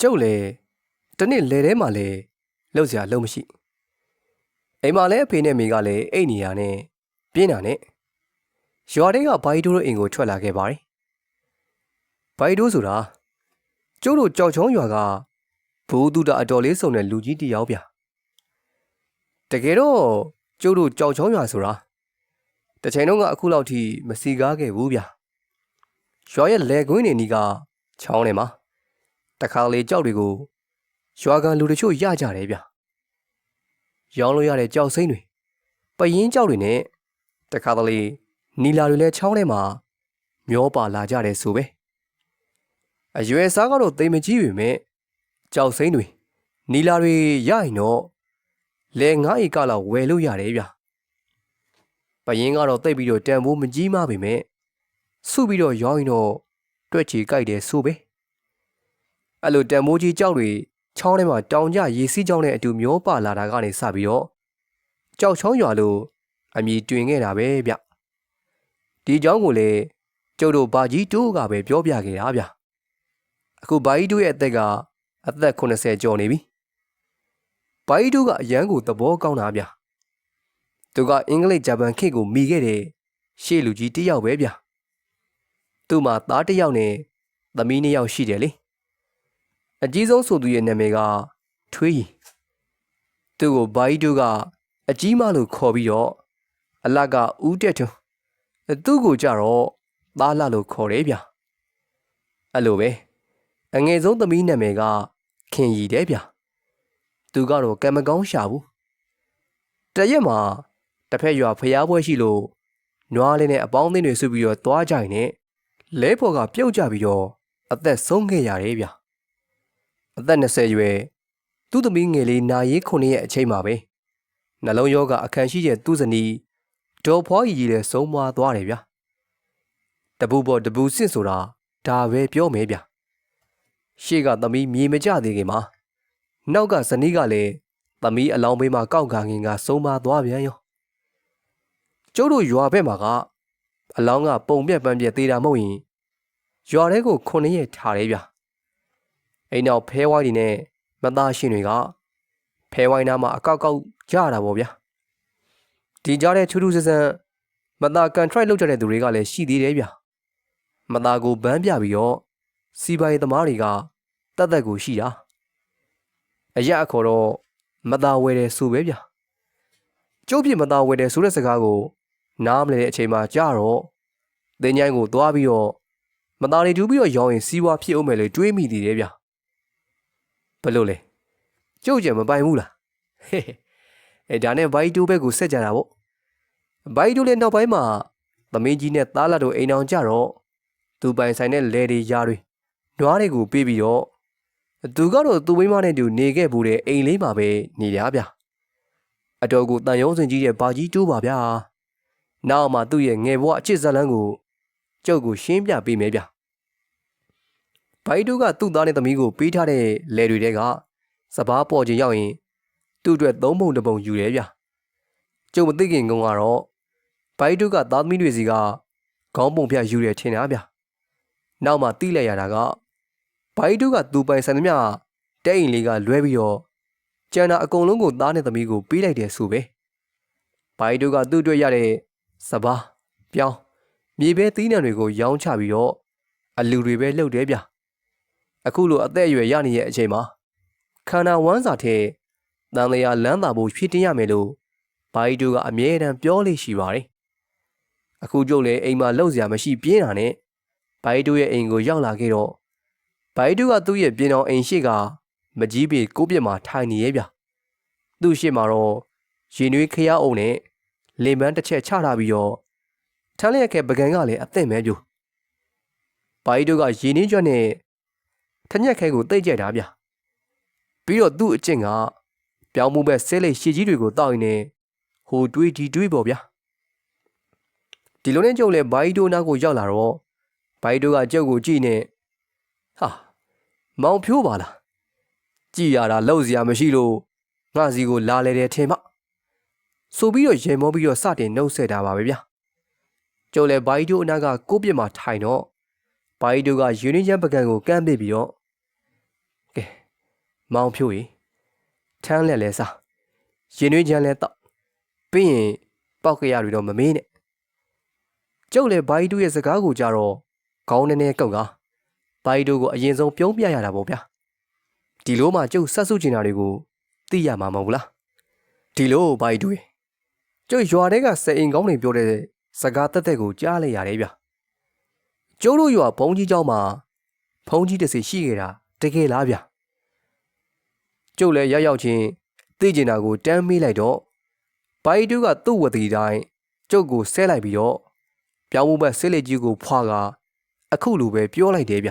ကျုပ်လေတနေ့လေထဲမှာလေလှုပ်စရာလုံးမရှိအိမ်မှာလည်းအဖေနဲ့မိကလည်းအိတ်နေရနဲ့ပြင်းတာနဲ့ရွာတွေကဘိုင်တိုးတို့အိမ်ကိုထွက်လာခဲ့ပါတယ်ဘိုင်တိုးဆိုတာကျုပ်တို့ကြောက်ချောင်းရွာကဘူသူတာအတော်လေးစုံတဲ့လူကြီးတစ်ယောက်ဗျတကယ်တော့ကျုပ်တို့ကြောက်ချောင်းရွာဆိုတာတစ်ချိန်လုံးကအခုလောက်ထိမစီကားခဲ့ဘူးဗျရွာရဲ့လေကွင်းနေနီးကချောင်းထဲမှာ တခါလေကြောက်တွေကိုရွာကန်လူတချို့ရကြတယ်ဗျ။ရောင်းလို့ရတဲ့ကြောက်စိမ့်တွေပရင်ကြောက်တွေနဲ့တခါတလေနီလာတွေလည်းချောင်းထဲမှာမျောပါလာကြတယ်ဆိုပဲ။အရွယ်စားကတော့တိမ်မကြီးပေမဲ့ကြောက်စိမ့်တွေနီလာတွေရရင်တော့လဲငါးဧကလောက်ဝယ်လို့ရတယ်ဗျ။ပရင်ကတော့တိတ်ပြီးတော့တန်ဖိုးမကြီးမပေမဲ့စုပြီးတော့ရောင်းရင်တော့တွက်ချီကြိုက်တယ်ဆိုပဲ။ အဲ့လိုတန်မိုးကြီးကြောက်တွေချောင်းထဲမှာတောင်ကျရေစီးကြောင်းနဲ့အတူမျောပါလာတာကနေစပြီးတော့ကြောက်ချောင်းရွာလို့အမည်တွင်ခဲ့တာပဲဗျဒီเจ้าကိုလေကျုပ်တို့ဘာကြီးတိုးကပဲပြောပြခဲ့တာဗျအခုဘာကြီးတိုးရဲ့အသက်ကအသက်80ကျော်နေပြီဘာကြီးတိုးကအရန်ကိုသဘောကောင်းတာဗျသူကအင်္ဂလိပ်ဂျပန်ခေတ်ကိုမိခဲ့တဲ့ရှေ့လူကြီးတစ်ယောက်ပဲဗျသူ့မှာသားတစ်ယောက်နဲ့သမီးနှစ်ယောက်ရှိတယ်လေ အကြီးဆုံးဆိုသူရဲ့နာမည်ကထွေးရီသူ့ကိုဘာကြီးတို့ကအကြီးမလို့ခေါ်ပြီးတော့အလကဦးတက်ထွန်းသူ့ကိုကြတော့သားလာလို့ခေါ်တယ်ဗျအဲ့လိုပဲအငယ်ဆုံးသမီးနာမည်ကခင်ရီတဲ့ဗျသူကတော့ကံမကောင်းရှာဘူးတရက်မှာတစ်ဖက်ရွာဖျားပွဲရှိလို့နွားလေးနဲ့အပေါင်းအသင်းတွေစုပြီးတော့သွားကြရင်လည်းလဲဖော်ကပြုတ်ကြပြီးတော့အသက်ဆုံးခဲ့ရတယ်ဗျ အသက်20ရွယ်သူ့သမီးငယ်လေးနာရေးခုနှစ်ရဲ့အချိန်မှာပဲနှလုံးရောဂါအခန့်ရှိတဲ့သူ့ဇနီးဒေါ်ဖွားကြီးကြီးလည်းဆုံးမသွားတယ်ဗျာတပူပေါ်တပူစင့်ဆိုတာဒါပဲပြောမယ်ဗျာရှေ့ကသမီးမြေမကြသေးခင်မှာနောက်ကဇနီးကလည်းသမီးအလောင်းဘေးမှာကောက်ခံခင်ကဆုံးမသွားပြန်ရောကျုပ်တို့ရွာဘက်မှာကအလောင်းကပုံပြက်ပန်းပြက်သေးတာမဟုတ်ရင်ရွာထဲကိုခုနှစ်ရက်ထားတယ်ဗျာ အိမ်နောက်ဖဲဝိုင်းတွေနဲ့မသားရှင်တွေကဖဲဝိုင်းနားမှာအကောက်ကောက်ကြရတာပေါ့ဗျာဒီကြားတဲ့ထူးထူးဆန်းဆန်းမသားကန်ထရိုက်လုပ်ကြတဲ့သူတွေကလည်းရှိသေးတယ်ဗျာမသားကိုဗန်းပြပြီးတော့စီပိုင်သမားတွေကတတ်သက်ကိုရှိတာအရက်အခေါ်တော့မသားဝဲတယ်ဆိုပဲဗျာကျုပ်ပြမသားဝဲတယ်ဆိုတဲ့စကားကိုနားမလည်တဲ့အချိန်မှာကြားတော့တင်းញိုင်းကိုသွားပြီးတော့မသားတွေတူးပြီးတော့ရောင်းရင်စီးပွားဖြစ်အောင်မယ်လေတွေးမိသေးတယ်ဗျာ ဘယ်လိုလဲကျုပ်ကြံမပိုင်ဘူးလားဟဲ့ဟဲ့အဲဒါနဲ့ဘိုက်တူဘက်ကိုဆက်ကြတာပေါ့ဘိုက်တူလည်းနောက်ပိုင်းမှာသမင်းကြီးနဲ့သားလာတို့အိမ်အောင်ကြတော့သူပိုင်ဆိုင်တဲ့လယ်တွေယားတွေနွားတွေကိုပေးပြီးတော့သူကတော့သူ့မိမနဲ့တူနေခဲ့ဘူးတဲ့အိမ်လေးမှာပဲနေရဗျအတော်ကိုတန်ရုံးစင်ကြီးတဲ့ဘာကြီးတူးပါဗျာနောက်မှသူ့ရဲ့ငယ်ဘဝအချစ်ဇလန်းကိုကျုပ်ကိုရှင်းပြပေးမယ်ဗျ ဘိုင်တူကသူ့သားနဲ့သမီးကိုပေးထားတဲ့လယ်တွေတဲကစပားပေါ်ခြင်းရောက်ရင်သူ့အတွက်သုံးပုံတစ်ပုံယူတယ်ဗျကျုံမသိခင်ကောင်ကတော့ဘိုင်တူကသားသမီးတွေစီကခေါင်းပုံဖြတ်ယူတယ်ထင်တာဗျနောက်မှတိလိုက်ရတာကဘိုင်တူကသူ့ပိုင်ဆန်သမျှတဲ့အိမ်လေးကလွဲပြီးတော့ကျန်တာအကုန်လုံးကိုသားနဲ့သမီးကိုပေးလိုက်တယ်ဆိုပဲဘိုင်တူကသူ့အတွက်ရတဲ့စပားပြောင်းမြေပဲသီးနှံတွေကိုရောင်းချပြီးတော့အလူတွေပဲလှုပ်တယ်ဗျ အခုလိုအသက်အရွယ်ရနေတဲ့အချိန်မှာခန္ဓာဝမ်းစာထဲတန်လျာလန်းတာဖို့ဖြစ်တင်ရမယ်လို့ဘာကြီးတို့ကအမြဲတမ်းပြောလေးရှိပါတယ်။အခုကျုပ်လည်းအိမ်မှာလှုပ်စရာမရှိပြင်းတာနဲ့ဘာကြီးတို့ရဲ့အိမ်ကိုရောက်လာခဲ့တော့ဘာကြီးတို့ကသူ့ရဲ့ပြင်တော်အိမ်ရှိကမကြီးပေကိုပြစ်မှာထိုင်နေရဲ့ဗျ။သူ့ရှိမှာတော့ရင်နွေးခရအောင်နဲ့လင်ပန်းတစ်ချက်ချထားပြီးတော့ထမ်းလျက်ခဲပကံကလည်းအသင့်မဲပြူ။ဘာကြီးတို့ကရင်နှင်းကျွတ်နဲ့ ထညက်ခဲကိုတိတ်ကြိုက်တာဗျပြီးတော့သူ့အကျင့်ကပြောင်းမှုပဲဆဲလိတ်ရှည်ကြီးတွေကိုတောက်ရင်လည်းဟိုတွေးဒီတွေးပေါ့ဗျာဒီလိုနဲ့ကျုပ်လည်းဘိုင်ဒိုနာကိုရောက်လာတော့ဘိုင်ဒိုကကျုပ်ကိုကြည့်နေဟာမောင်ဖြိုးပါလားကြည်ရတာလောက်စရာမရှိလို့ငါစီကိုလာလေတယ်ထင်မဆိုပြီးတော့ရေမောပြီးတော့စတင်နှုတ်ဆက်တာပါပဲဗျာကျုပ်လည်းဘိုင်ဒိုအနာကကိုပြစ်မှာထိုင်တော့ဘိုင်ဒိုကယူနီချန်ပကံကိုကမ်းပစ်ပြီးတော့ကဲ မောင်ဖြိုးရီထမ်းလက်လဲစားရင်နှွေးချမ်းလဲတောက်ပြီးရင်ပောက်ကရတွေတော့မမေးနဲ့ကျုပ်လည်းဘိုင်းတူရဲ့စကားကိုကြတော့ခေါင်းနဲ့နဲ့ကုတ်ကဘိုင်းတူကိုအရင်ဆုံးပြုံးပြရတာပေါ့ဗျာဒီလိုမှကျုပ်ဆက်စုချင်တာတွေကိုသိရမှာမဟုတ်ဘူးလားဒီလိုဘိုင်းတူရဲ့ကျုပ်ရွာထဲကစအိမ်ကောင်းတွေပြောတဲ့စကားတက်တက်ကိုကြားလိုက်ရတယ်ဗျကျုပ်တို့ရွာဘုံကြီးเจ้าမှာဘုံကြီးတစ်စီရှိခဲ့တာတကယ်လားဗျ ကျုပ်လည်းရောက်ရောက်ချင်းသိကျင်တာကိုတမ်းမေးလိုက်တော့ဘိုင်တူကသူ့ဝတီတိုင်းကျုပ်ကိုဆဲလိုက်ပြီးတော့ပြောင်းမှုဘက်ဆေးလက်ကြီးကိုဖွာကအခုလိုပဲပြောလိုက်တယ်ဗျ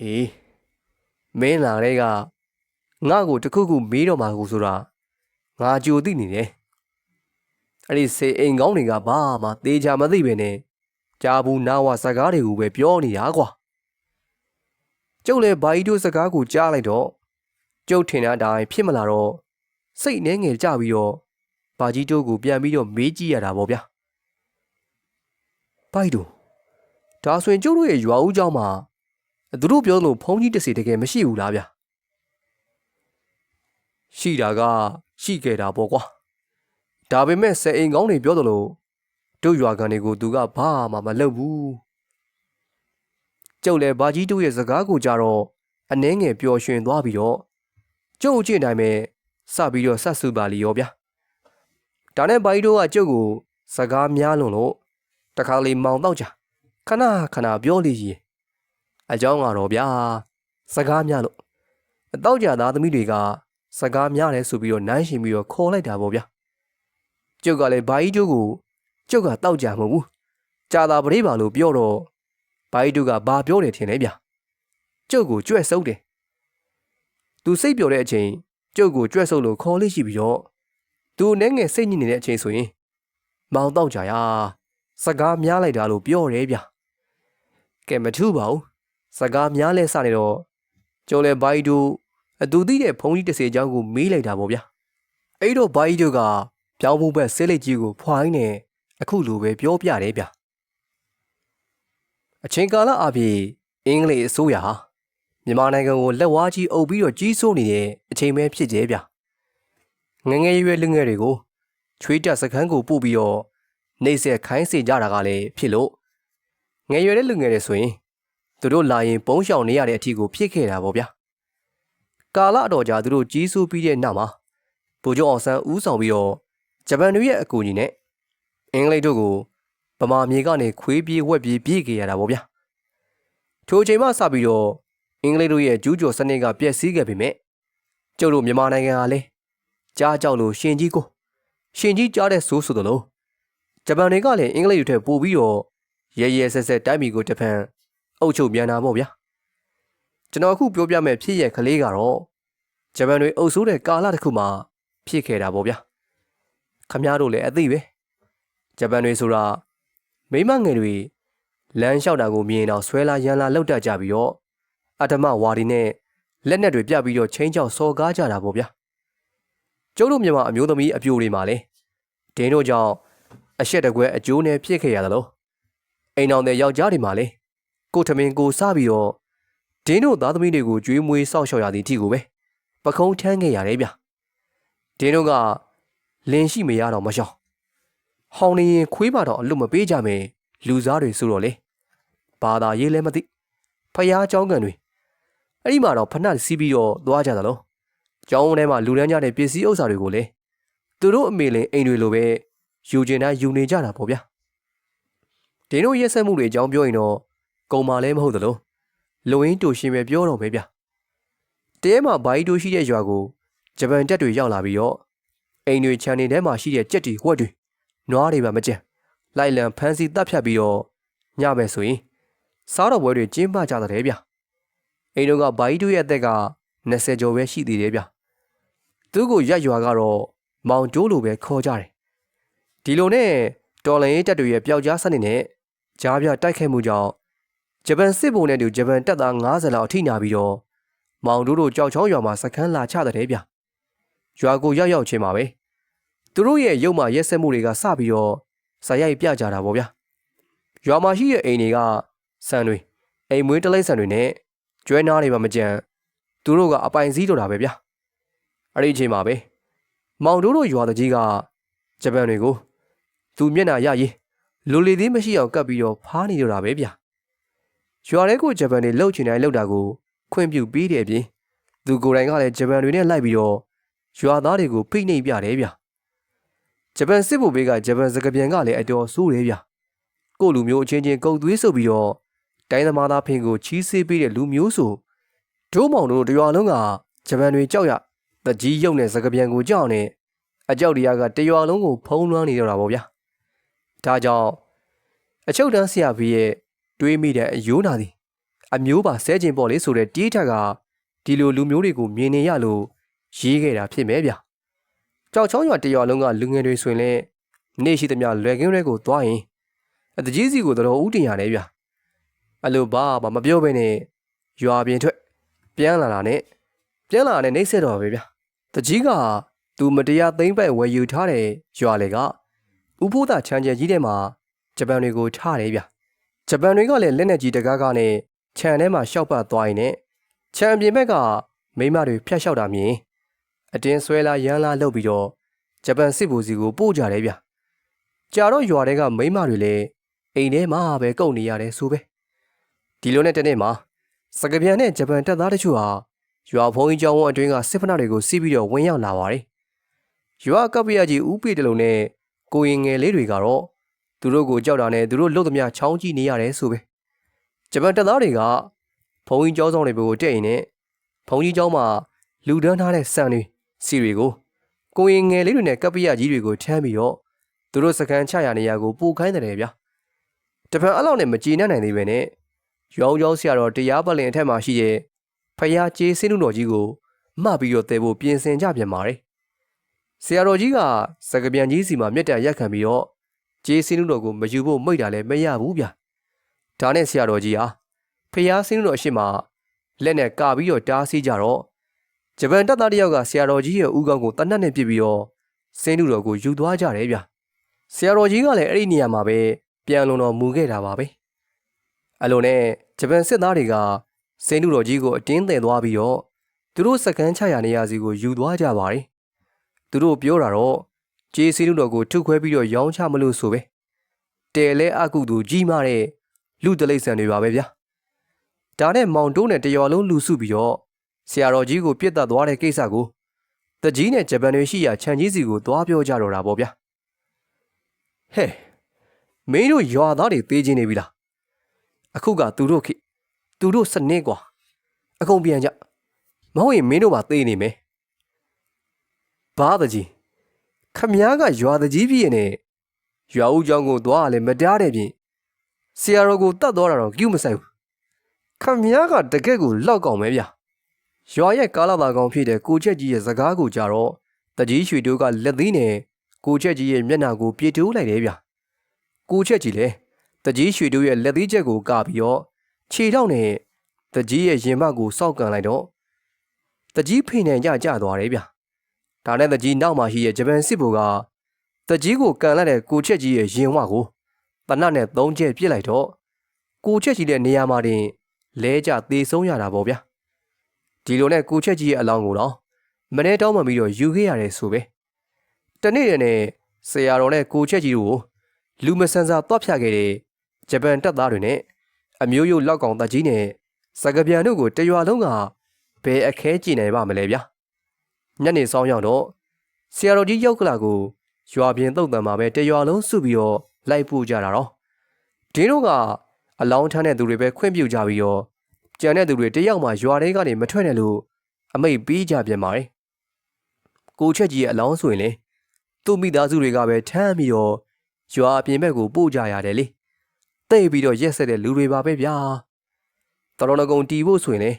အေးမင်းလာတဲ့ကငါ့ကိုတခုခုမေးတော့မှာကိုဆိုတာငါကြိုသိနေတယ်အဲ့ဒီစေအိမ်ကောင်းတွေကဘာမှသေချာမသိပဲနဲ့ကြားဘူးနာဝစကားတွေကိုပဲပြောနေတာကွာကျုပ်လည်းဘိုင်တို့စကားကိုကြားလိုက်တော့ ကျုပ်ထင်တဲ့အတိုင်းဖြစ်မလာတော့စိတ်နှဲငယ်ကြပြီးတော့ဘာကြီးတို့ကိုပြန်ပြီးတော့မေးကြည့်ရတာပေါ့ဗျာဘိုင်တို့ဒါဆိုရင်ကျုပ်တို့ရဲ့ရွာဦးเจ้าမှာသူတို့ပြောလို့ဖုန်းကြီးတစ်စီတကယ်မရှိဘူးလားဗျာရှိတာကရှိခဲ့တာပေါ့ကွာဒါပေမဲ့စအိမ်ကောင်းတွေပြောသလိုတို့ရွာကန်တွေကိုသူကဘာမှမလုပ်ဘူးကျုပ်လည်းဘာကြီးတို့ရဲ့စကားကိုကြတော့အနှဲငယ်ပျော်ရွှင်သွားပြီးတော့ ကျုပ်အကျင့်တိုင်းပဲစပြီးတော့ဆက်စုပါလီရောဗျာဒါနဲ့ဘာကြီးတို့ကကျုပ်ကိုစကားများလွန်လို့တခါလေမောင်တော့ကြခဏခဏပြောလိကြီးအကြောင်းကတော့ဗျာစကားများလို့အတော့ကြသားသမီးတွေကစကားများတယ်ဆိုပြီးတော့နမ်းရှင်ပြီးတော့ခေါ်လိုက်တာပေါ့ဗျာကျုပ်ကလည်းဘာကြီးတို့ကိုကျုပ်ကတောက်ကြမဟုတ်ဘူးကြာတာပရိပါလို့ပြောတော့ဘာကြီးတို့ကဘာပြောတယ်ထင်လဲဗျာကျုပ်ကိုကြွက်စုပ်တယ် သူစိတ်ပျော်တဲ့အချိန်ကျုပ်ကိုကြွက်ဆုပ်လို့ခေါ်လေးရှိပြီးတော့သူနဲ့ငယ်စိတ်ညစ်နေတဲ့အချိန်ဆိုရင် မောင်တော့ကြရာစကားများလိုက်တာလို့ပြောတယ်ဗျကဲမထူးပါဘူးစကားများလဲစနေတော့ကျော်လဲဘိုင်ဒူအတူသိတဲ့ဖုန်းကြီးတစ်စေချောင်းကိုမေးလိုက်တာပေါ့ဗျအဲ့တော့ဘိုင်ဒူကပြောင်းမှုဘက်ဆေးလိတ်ကြီးကိုဖွားရင်းနဲ့အခုလိုပဲပြောပြတယ်ဗျအချိန်ကာလအပြင်အင်္ဂလိပ်အစိုးရဟာ မြန်မာနိုင်ငံကိုလက်ဝါးကြီးအုပ်ပြီးတော့ကြီးစိုးနေတဲ့အချိန်ပဲဖြစ်ကြဗျငငယ်ရွယ်လူငယ်တွေကိုချွေးတက်စခန်းကိုပို့ပြီးတော့နှိပ်စက်ခိုင်းစေကြတာကလည်းဖြစ်လို့ငယ်ရွယ်တဲ့လူငယ်တွေဆိုရင်သူတို့လာရင်ပုံးရှောင်နေရတဲ့အထီကိုဖြစ်ခဲ့တာပေါ့ဗျာကာလအတော်ကြာသူတို့ကြီးစိုးပြီးတဲ့နောက်မှာဗိုလ်ချုပ်အောင်ဆန်းဦးဆောင်ပြီးတော့ဂျပန်တွေရဲ့အကူအညီနဲ့အင်္ဂလိပ်တို့ကိုဗမာမြေကနေခွေးပြေးဝက်ပြေးပြေးခဲ့ရတာပေါ့ဗျာထိုအချိန်မှစပြီးတော့ အင်္ဂလိပ်တို့ရဲ့ကျူးကျော်စနစ်ကပျက်စီးခဲ့ပေမဲ့ကျုပ်တို့မြန်မာနိုင်ငံဟာလေကြားကြောက်လို့ရှင်ကြီးကိုရှင်ကြီးကြားတဲ့ဆိုးဆိုသလိုဂျပန်တွေကလည်းအင်္ဂလိပ်တွေထက်ပိုပြီးတော့ရဲရဲဆက်ဆက်တိုင်းပြည်ကိုတဖန်အုပ်ချုပ်ပြန်တာပေါ့ဗျာကျွန်တော်အခုပြောပြမယ့်ဖြစ်ရကလေးကတော့ဂျပန်တွေအုပ်စိုးတဲ့ကာလတစ်ခုမှာဖြစ်ခဲ့တာပေါ့ဗျာခမားတို့လည်းအသိပဲဂျပန်တွေဆိုတာမိမငယ်တွေလမ်းလျှောက်တာကိုမြင်တော့ဆွဲလာရန်လာလောက်တတ်ကြပြီးတော့ အတ္တမဝါဒီနဲ့လက်နက်တွေပြပြီးတော့ချင်းချောက်စော်ကားကြတာပေါ့ဗျာကျုပ်တို့မြန်မာအမျိုးသမီးအပြိုတွေမှာလေဒင်းတို့ကြောင့်အရှက်တကွဲအကျိုးနဲ့ဖြစ်ခဲ့ရသလိုအိမ်အောင်တဲ့ယောက်ျားတွေမှာလေကိုထမင်းကိုစားပြီးတော့ဒင်းတို့သားသမီးတွေကိုကြွေးမွေးစောက်ရှောက်ရသည့်အထိကိုပဲပခုံးထမ်းခဲ့ရတယ်ဗျဒင်းတို့ကလင်းရှိမရတော့မရှောင်ဟောင်းနေရင်ခွေးပါတော့အလွတ်မပေးကြမယ်လူစားတွေဆိုတော့လေဘာသာရေးလည်းမသိဖျားเจ้าကန်တွေ အဲ့ဒီမှာတော့ဖဏစီးပြီးတော့သွားကြသလိုကျောင်းထဲမှာလူတန်းကြတဲ့ပစ္စည်းဥစ္စာတွေကိုလေသူတို့အမေလင်အိမ်တွေလိုပဲယူကျင်တိုင်းယူနေကြတာပေါ့ဗျာဒင်းတို့ရက်ဆက်မှုတွေအကြောင်းပြောရင်တော့ကုံမာလည်းမဟုတ်သလိုလူရင်းတူရှင်ပဲပြောတော့ပဲဗျတဲမှာဘိုင်းတူရှိတဲ့ရွာကိုဂျပန်တက်တွေရောက်လာပြီးတော့အိမ်တွေခြံတွေထဲမှာရှိတဲ့ကြက်တွေဝက်တွေနွားတွေပါမကျန်လိုက်လံဖမ်းဆီးတပ်ဖြတ်ပြီးတော့ညမယ်ဆိုရင်စားတော်ပွဲတွေကျင်းပကြတဲ့ဗျ အိမ်တို့ကဘိုင်းတူရဲ့အသက်က20ကျော်ပဲရှိသေးတယ်ဗျသူ့ကိုရက်ရွာကတော့မောင်တိုးလိုပဲခေါ်ကြတယ်ဒီလိုနဲ့တော်လန်ရေးတပ်တွေရဲ့ပျောက်ကြားစနစ်နဲ့ကြားပြတိုက်ခိုက်မှုကြောင့်ဂျပန်စစ်ဗိုလ်နဲ့တူဂျပန်တပ်သား90လောက်အထိနာပြီးတော့မောင်တို့တို့ကြောက်ချောင်းရွာမှာစခန်းလာချတဲ့ဗျရွာကိုရောက်ရောက်ချင်းပါပဲသူတို့ရဲ့ရုပ်မှရက်စက်မှုတွေကစပြီးတော့ဇာရိုက်ပြကြတာပေါ့ဗျာရွာမှာရှိတဲ့အိမ်တွေကဆန်တွေအိမ်မွေးတလိမ့်ဆန်တွေနဲ့ ကျွဲနားတွေပါမကြံသူတို့ကအပိုင်စည်းတော့တာပဲဗျာအဲ့ဒီအချိန်မှာပဲမောင်တို့တို့ရွာတကြီးကဂျပန်တွေကိုသူမျက်နှာရရေးလူလီသေးမရှိအောင်ကပ်ပြီးတော့ဖားနေတော့တာပဲဗျာရွာထဲကိုဂျပန်တွေလှုပ်ချင်တိုင်းလှုပ်တာကိုခွင့်ပြုပြီးတဲ့အပြင်သူကိုယ်တိုင်ကလည်းဂျပန်တွေနဲ့လိုက်ပြီးတော့ရွာသားတွေကိုဖိနှိပ်ပြတယ်ဗျာဂျပန်စစ်ဗိုလ်ဘေးကဂျပန်စကပြန်ကလည်းအတော်ဆိုးတယ်ဗျာကိုယ့်လူမျိုးအချင်းချင်းကုံသွေးဆုပ်ပြီးတော့ တိုင်းသမားသားဖင်ကိုချီးဆေးပေးတဲ့လူမျိုးဆိုဒိုးမောင်တို့တရွာလုံးကဂျပန်တွေကြောက်ရတကြီးရုပ်နဲ့စကပြန်ကိုကြောက်နေအကြောက်တရားကတရွာလုံးကိုဖုံးလွှမ်းနေတော့တာပေါ့ဗျာဒါကြောင့်အချုပ်တန်းဆရာဖေးရဲ့တွေးမိတဲ့အယိုးနာသည်အမျိုးပါဆဲကျင်ပေါ့လေဆိုတဲ့တီးထက်ကဒီလိုလူမျိုးတွေကိုမြင်နေရလို့ရေးခဲ့တာဖြစ်မယ်ဗျာကြောက်ချောင်းရွာတရွာလုံးကလူငယ်တွေဆိုရင်လည်းနေ့ရှိသမျှလွယ်ကင်းတွေကိုသွားရင်အတကြီးစီကိုတော်ဦးတင်ရတယ်ဗျာ အဲ့လိုဘာမှမပြောဘဲနဲ့ရွာပြင်ထွက်ပြန်လာတာနဲ့ပြန်လာတဲ့နှိမ့်ဆက်တော်ပဲဗျာတကြီးကသူမတရားသိမ့်ပိုက်ဝယ်ယူထားတဲ့ရွာလေကဥဖိုးသာချမ်းကျဲကြီးထဲမှာဂျပန်တွေကိုထားတယ်ဗျဂျပန်တွေကလည်းလက်နက်ကြီးတကားကားနဲ့ခြံထဲမှာရှောက်ပတ်သွားရင်နဲ့ခြံပြင်ဘက်ကမိမတွေဖျက်လျှောက်တာမြင်အတင်းဆွဲလာရမ်းလာလုပ်ပြီးတော့ဂျပန်စစ်ဗိုလ်စီကိုပို့ကြတယ်ဗျကြာတော့ရွာတွေကမိမတွေလည်းအိမ်ထဲမှာပဲကုတ်နေရတယ်ဆိုပဲ ဒီလိုနဲ့တနေ့မှာစကပြန်နဲ့ဂျပန်တပ်သားတချို့ဟာရွာဖုံးကြီးကျောင်းဝန်းအတွင်းကစစ်ဖက်နှက်တွေကိုစီးပြီးတော့ဝင်ရောက်လာပါတယ်ရွာကပ်ပရကြီးဥပိတလုံးနဲ့ကိုရင်ငယ်လေးတွေကတော့သူတို့ကိုကြောက်တာနဲ့သူတို့လှုပ်သမျှချောင်းကြည့်နေရတယ်ဆိုပဲဂျပန်တပ်သားတွေကဖုံးကြီးကျောင်းဆောင်တွေကိုတက်ရင်နဲ့ဖုံးကြီးကျောင်းမှာလူဒန်းထားတဲ့စံတွေစီတွေကိုကိုရင်ငယ်လေးတွေနဲ့ကပ်ပရကြီးတွေကိုထမ်းပြီးတော့သူတို့စကန်ချရနေရကိုပူခိုင်းတယ်ဗျာတပံအဲ့လောက်နဲ့မကြည်နပ်နိုင်သေးပဲနဲ့ ရောင်းကျောင်းဆရာတော်တရားပလင်အထက်မှာရှိတဲ့ဖယားကျေးစင်းလူတော်ကြီးကိုမှပြီးတော့တဲဖို့ပြင်ဆင်ကြပြန်ပါတယ်ဆရာတော်ကြီးကစကပြန်ကြီးစီမှာမြက်တံရက်ခံပြီးတော့ကျေးစင်းလူတော်ကိုမယူဖို့မိတ်တာလည်းမရဘူးဗျာဒါနဲ့ဆရာတော်ကြီးဟာဖယားစင်းလူတော်အရှိမလက်နဲ့ကာပြီးတော့တားဆီးကြတော့ဂျပန်တပ်သားတယောက်ကဆရာတော်ကြီးရဲ့ဥကောင်းကိုတနတ်နဲ့ပစ်ပြီးတော့စင်းလူတော်ကိုယူသွားကြတယ်ဗျာဆရာတော်ကြီးကလည်းအဲ့ဒီနေရာမှာပဲပြန်လုံတော်မူခဲ့တာပါပဲ အလိုနဲ့ဂျပန်စစ်သားတွေကစင်းလူတော်ကြီးကိုအတင်းတယ်သွားပြီးတော့သူတို့စကန်ချရနေရစီကိုယူသွားကြပါတယ်သူတို့ပြောတာတော့ဂျေစင်းလူတော်ကိုထုခွဲပြီးတော့ရောင်းချမလို့ဆိုပဲတယ်လဲအကုသူကြီးမားတဲ့လူတလိษံတွေပါပဲဗျာဒါနဲ့မောင်တိုးနဲ့တရော်လုံးလူစုပြီးတော့ဆရာတော်ကြီးကိုပြစ်တက်သွားတဲ့ကိစ္စကိုတကြီးနဲ့ဂျပန်တွေရှိရာခြံကြီးစီကိုသွားပြောကြတော့တာပေါ့ဗျာဟဲ့မင်းတို့ရွာသားတွေသေးချင်းနေပြီလား အခုကသူတို့ခိသူတို့စနစ်ကွာအကုန်ပြန်ကြမဟုတ်ရင်မင်းတို့ပါသေနေမယ်ဘာတကြီးခမ ्या ကရွာတကြီးပြည့်နေရွာဦးကျောင်းကိုသွားလဲမတားတဲ့ပြင်ဆရာတော်ကိုတတ်သွားတာတော့ကူးမဆိုင်ဘူးခမ ्या ကတကက်ကိုလောက်ကောင်ပဲဗျာရွာရဲ့ကားလာတာကောင်ဖြစ်တဲ့ကိုချက်ကြီးရဲ့စကားကိုကြတော့တကြီးရွှေတိုးကလက်သေးနဲ့ကိုချက်ကြီးရဲ့မျက်နှာကိုပြေတိုးလိုက်တယ်ဗျာကိုချက်ကြီးလည်း တကြီးရွှေတို့ရဲ့လက်သေးချက်ကိုကပြီးတော့ခြေထောက်နဲ့တကြီးရဲ့ရင်မကိုစောက်ကန်လိုက်တော့တကြီးဖိနေကြကြသွားတယ်ဗျဒါနဲ့တကြီးနောက်မှာရှိတဲ့ဂျပန်စစ်ဗိုလ်ကတကြီးကိုကန်လိုက်တဲ့ကိုချက်ကြီးရဲ့ရင်ဝကိုတနတ်နဲ့သုံးချက်ပြစ်လိုက်တော့ကိုချက်ကြီးတဲ့နေရာမှာတင်လဲကျသေးဆုံးရတာပေါ့ဗျာဒီလိုနဲ့ကိုချက်ကြီးရဲ့အလောင်းကိုတော့မနေ့တောင်းမှပြီးတော့ယူခဲ့ရတယ်ဆိုပဲတနေ့တည်းနဲ့ဆရာတော်နဲ့ကိုချက်ကြီးတို့ကိုလူမဆန်စာတော့ဖြတ်ခဲ့တဲ့ ဂျပန်တပ်သားတွေနဲ့အမျိုးရိုးလောက်ကောင်တကြီးနဲ့စကပြန်တို့ကိုတရွာလုံးကဘယ်အခဲကြည့်နိုင်ပါမလဲဗျာညနေဆောင်ရောက်တော့ဆရာတော်ကြီးရောက်ကလာကိုရွာပြင်တုတ်တံမှာပဲတရွာလုံးစုပြီးတော့လိုက်ပို့ကြတာတော့ဒင်းတို့ကအလောင်းထမ်းတဲ့သူတွေပဲခွင့်ပြုကြပြီးတော့ကြံတဲ့သူတွေတယောက်မှရွာထဲကနေမထွက်နဲ့လို့အမိတ်ပေးကြပြန်ပါတယ်ကိုချက်ကြီးရဲ့အလောင်းဆိုရင်လေသူ့မိသားစုတွေကပဲထမ်းပြီးတော့ရွာအပြင်ဘက်ကိုပို့ကြရတယ်လေ တိတ်ပြီးတော့ရက်ဆက်တဲ့လူတွေပါပဲဗျာတတော်ငကုံတီးဖို့ဆိုရင်လေ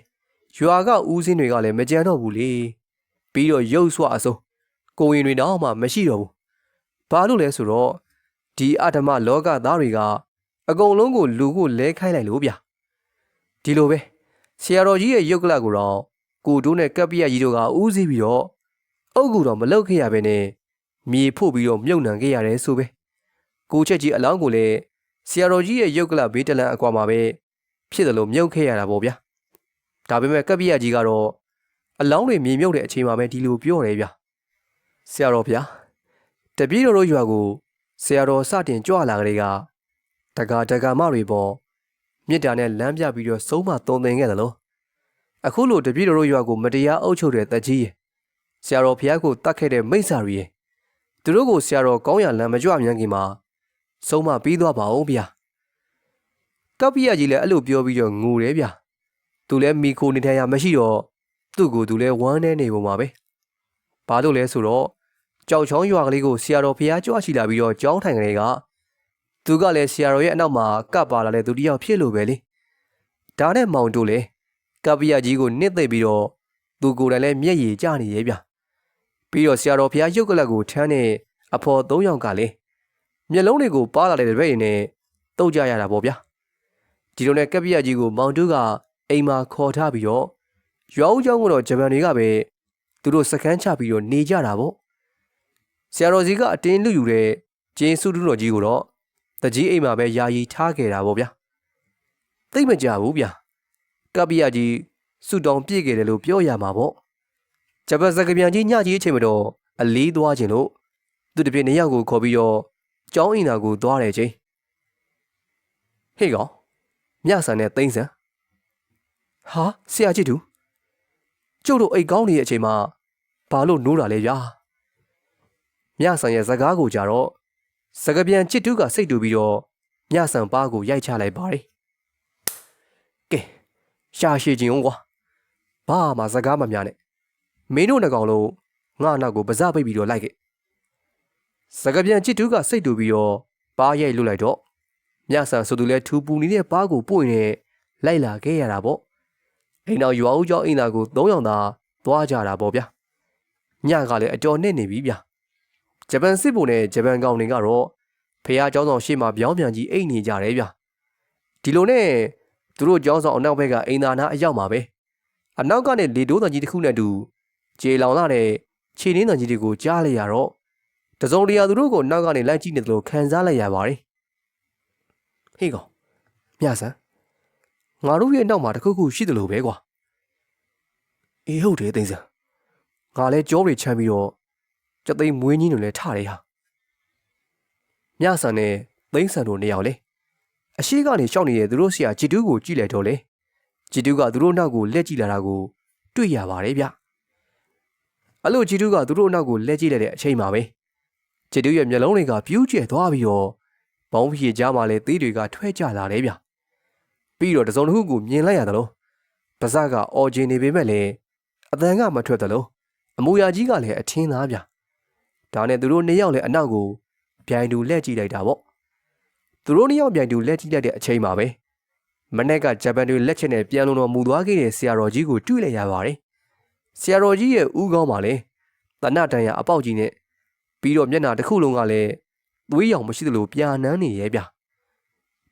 ရွာကဦးစင်းတွေကလည်းမကြမ်းတော့ဘူးလေပြီးတော့ရုပ်ဆွအစုံကိုရင်တွေတော့မှမရှိတော့ဘူးဘာလို့လဲဆိုတော့ဒီအဓမ္မလောကသားတွေကအကုန်လုံးကိုလူကိုလဲခိုင်းလိုက်လို့ဗျဒီလိုပဲဆရာတော်ကြီးရဲ့ရုပ်ကလကိုတော့ကိုတိုးနဲ့ကပ်ပြက်ကြီးတို့ကဦးစီးပြီးတော့အုတ်ကူတော့မလောက်ခဲ့ရပဲနဲ့မြေဖို့ပြီးတော့မြုပ်နှံခဲ့ရတယ်ဆိုပဲကိုချက်ကြီးအလောင်းကိုလည်း ဆရာတော်ကြီးရဲ့ရုပ်ကလဘေးတလန်အကွာမှာပဲဖြစ်တယ်လို့မြုပ်ခဲ့ရတာပေါ့ဗျာဒါပေမဲ့ကပ်ပြက်ကြီးကတော့အလောင်းတွေမြေမြုပ်တဲ့အချိန်မှာပဲဒီလိုပြောတယ်ဗျဆရာတော်ဗျာတပည့်တော်တို့ရွာကိုဆရာတော်စတင်ကြွလာကြတဲ့ကတက္ကတက္ကမတွေပေါ်မြစ်တာနဲ့လမ်းပြပြီးတော့ဆုံးမတုံသင်ခဲ့တယ်လို့အခုလိုတပည့်တော်တို့ရွာကိုမတရားအုပ်ချုပ်တဲ့တကြီးရဲ့ဆရာတော်ဖျားကိုတတ်ခဲ့တဲ့မိစ္ဆာတွေရဲ့သူတို့ကိုဆရာတော်ကောင်းရလမ်းမကြွမြန်ခင်မှာ ဆုံးမပြီးသွားပါအောင်ဗျာကပ္ပိယကြီးလည်းအဲ့လိုပြောပြီးတော့ငိုတယ်ဗျာသူလည်းမိခိုနေထိုင်ရမရှိတော့သူ့ကိုသူလည်းဝမ်းနေနေပုံပါပဲဘာလို့လဲဆိုတော့ကြောက်ချောင်းရွာကလေးကိုဆရာတော်ဖျားကြွရှိလာပြီးတော့ကြောင်းထိုင်ကလေးကသူကလည်းဆရာတော်ရဲ့အနောက်မှာကပ်ပါလာတဲ့သူတစ်ယောက်ဖြစ်လို့ပဲလေဒါနဲ့မောင်တို့လည်းကပ္ပိယကြီးကိုနစ်သိပ်ပြီးတော့သူကိုယ်တိုင်လည်းမျက်ရည်ကျနေရဲ့ဗျာပြီးတော့ဆရာတော်ဖျားရုပ်ကလပ်ကိုထမ်းတဲ့အဖော်၃ယောက်ကလည်း မျက်လုံးတွေကိုပါလာတဲ့တပည့်ရည်နဲ့တုတ်ကြရတာပေါ့ဗျာဒီလိုနဲ့ကပ္ပိယကြီးကိုမောင်တို့ကအိမ်မှာခေါ်ထားပြီးတော့ရွာဦးကျောင်းကတော့ဂျပန်တွေကပဲသူတို့စကန်းချပြီးတော့နေကြတာပေါ့ဆရာတော်ကြီးကအတင်းလူယူတဲ့ကျင်းစုတုတော်ကြီးကိုတော့တကြီးအိမ်မှာပဲယာယီထားခဲ့တာပေါ့ဗျာသိမကြဘူးဗျာကပ္ပိယကြီးစုတောင်ပြည့်ခဲ့တယ်လို့ပြောရမှာပေါ့ဂျပန်စကပြန်ကြီးညကြီးအချိန်မှာတော့အလေးသွားခြင်းလို့သူတပြည့်နှစ်ယောက်ကိုခေါ်ပြီးတော့ ကျောင်းအိမ်သာကိုသွားတယ်ချင်းဟေ့ကောင်မြဆန်နဲ့သိန်းဆန်ဟာဆရာကြီးတူကျုပ်တို့အိတ်ကောင်းနေတဲ့အချိန်မှာဘာလို့နိုးတာလဲဗျာမြဆန်ရဲ့ဇကားကိုကြတော့စကပြန်ချစ်တူးကစိတ်တူပြီးတော့မြဆန်ပါးကိုရိုက်ချလိုက်ပါတယ်ကဲရှာရှည်ခြင်းအောင်ကွာဘာမှဇကားမများနဲ့မင်းတို့နှစ်ကောင်လုံးငါနောက်ကိုပါဇပိတ်ပြီးတော့လိုက်ခဲ့ စကပြန်ချစ်တူးကစိတ်တူပြီးတော့ပါးရိုက်လွတ်လိုက်တော့မြဆန်ဆိုသူလဲထူပူနေတဲ့ပါးကိုပွင့်နေလိုက်လာခဲ့ရတာပေါ့အိမ်တော်ရွာဦးကျောင်းအိမ်သားကို၃ယောက်သာသွားကြတာပေါ့ဗျာညကလည်းအတော်နဲ့နေပြီဗျာဂျပန်စစ်ဗိုလ်နဲ့ဂျပန်ကောင်တွေကတော့ဖះเจ้าဆောင်ရှေ့မှာပြောင်းပြန်ကြီးအိတ်နေကြတယ်ဗျာဒီလိုနဲ့သူတို့เจ้าဆောင်အနောက်ဘက်ကအိမ်သာနာအရောက်မှာပဲအနောက်ကနေလေတိုးတန်ကြီးတစ်ခုနဲ့တူခြေလောင်လာတဲ့ခြေနှင်းတန်ကြီးတွေကိုကြားလိုက်ရတော့ တစုံတရာသူတို့ကိုနောက်ကနေလိုက်ကြည့်နေတယ်လို့ခံစားလိုက်ရပါတယ်ဟေးကောင်မြဆန်ငါတို့ရဲ့နောက်မှာတခုခုရှိတယ်လို့ပဲကွာအေးဟုတ်တယ်သိန်းစံငါလဲကြောတွေချမ်းပြီးတော့ကြက်သိမ်းမွေးကြီးတွေလဲထတယ်ဟာမြဆန်နဲ့သိန်းစံတို့နှစ်ယောက်လေအရှိကနေရှောက်နေတဲ့သူတို့ဆရာဂျီတူးကိုကြည့်လိုက်တော့လေဂျီတူးကသူတို့နောက်ကိုလက်ကြည့်လာတာကို တွေ့ရပါတယ်ဗျအဲ့လိုဂျီတူးကသူတို့နောက်ကိုလက်ကြည့်လိုက်တဲ့အချိန်မှာပဲ ဂျီတူးရဲ့မျက်လုံးတွေကပြူးကျဲသွားပြီးတော့ဘောင်းဖြေကြားမှာလဲသေးတွေကထွက်ကြလာတယ်ဗျပြီးတော့တစုံတစ်ခုကိုမြင်လိုက်ရသလိုပါဇက်ကအော်ဂျင်နေပေမဲ့လည်းအတန်ကမထွက်သလိုအမူအရာကြီးကလည်းအထင်းသားဗျဒါနဲ့သူတို့နှစ်ယောက်လည်းအနောက်ကိုပြိုင်တူလက်ကြည့်လိုက်တာပေါ့သူတို့နှစ်ယောက်ပြိုင်တူလက်ကြည့်လိုက်တဲ့အချိန်မှာပဲမနေ့ကဂျပန်တွေလက်ချက်နဲ့ပြန်လုံတော်မူသွားခဲ့တဲ့ဆရာတော်ကြီးကိုတွေ့လိုက်ရပါတယ်ဆရာတော်ကြီးရဲ့ဥကောင်းပါလေတနတန်ရအပေါက်ကြီးနဲ့ ပြီးတော့မျက်နှာတစ်ခုလုံးကလည်းသွေးရောင်မရှိသလိုပြာနန်းနေရဲ့ဗျ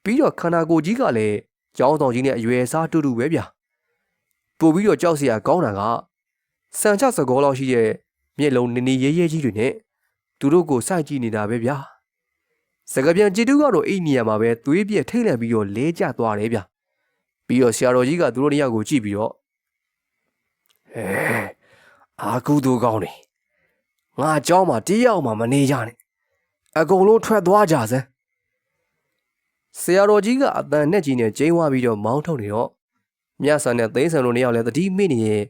ပြီးတော့ခန္ဓာကိုယ်ကြီးကလည်းကျောင်းတော်ကြီးနဲ့အရွယ်စားတူတူပဲဗျပို့ပြီးတော့ကြောက်စရာကောင်းတာကစံချစကောလောက်ရှိတဲ့မျက်လုံးနင်းနေရဲရဲကြီးတွေနဲ့သူတို့ကိုစိုက်ကြည့်နေတာပဲဗျာစကပြန်ကြည်တူးကတော့အိမ်နေရာမှာပဲသွေးပြက်ထိတ်လန့်ပြီးတော့လဲကျသွားတယ်ဗျပြီးတော့ဆရာတော်ကြီးကသူတို့နှစ်ယောက်ကိုကြည့်ပြီးတော့ဟဲအာကူတူကောင်းနေ ငါเจ้าမှာတယောက်မှမနေကြနဲ့အကုန်လုံးထွက်သွားကြစမ်းဆရာတော်ကြီးကအတန်နဲ့ကြီးနဲ့ကျင်းဝါပြီးတော့မောင်းထုတ်နေတော့မြတ်ဆန်နဲ့သိန်းဆန်တို့နှစ်ယောက်လည်းတတိမိနေရဲ့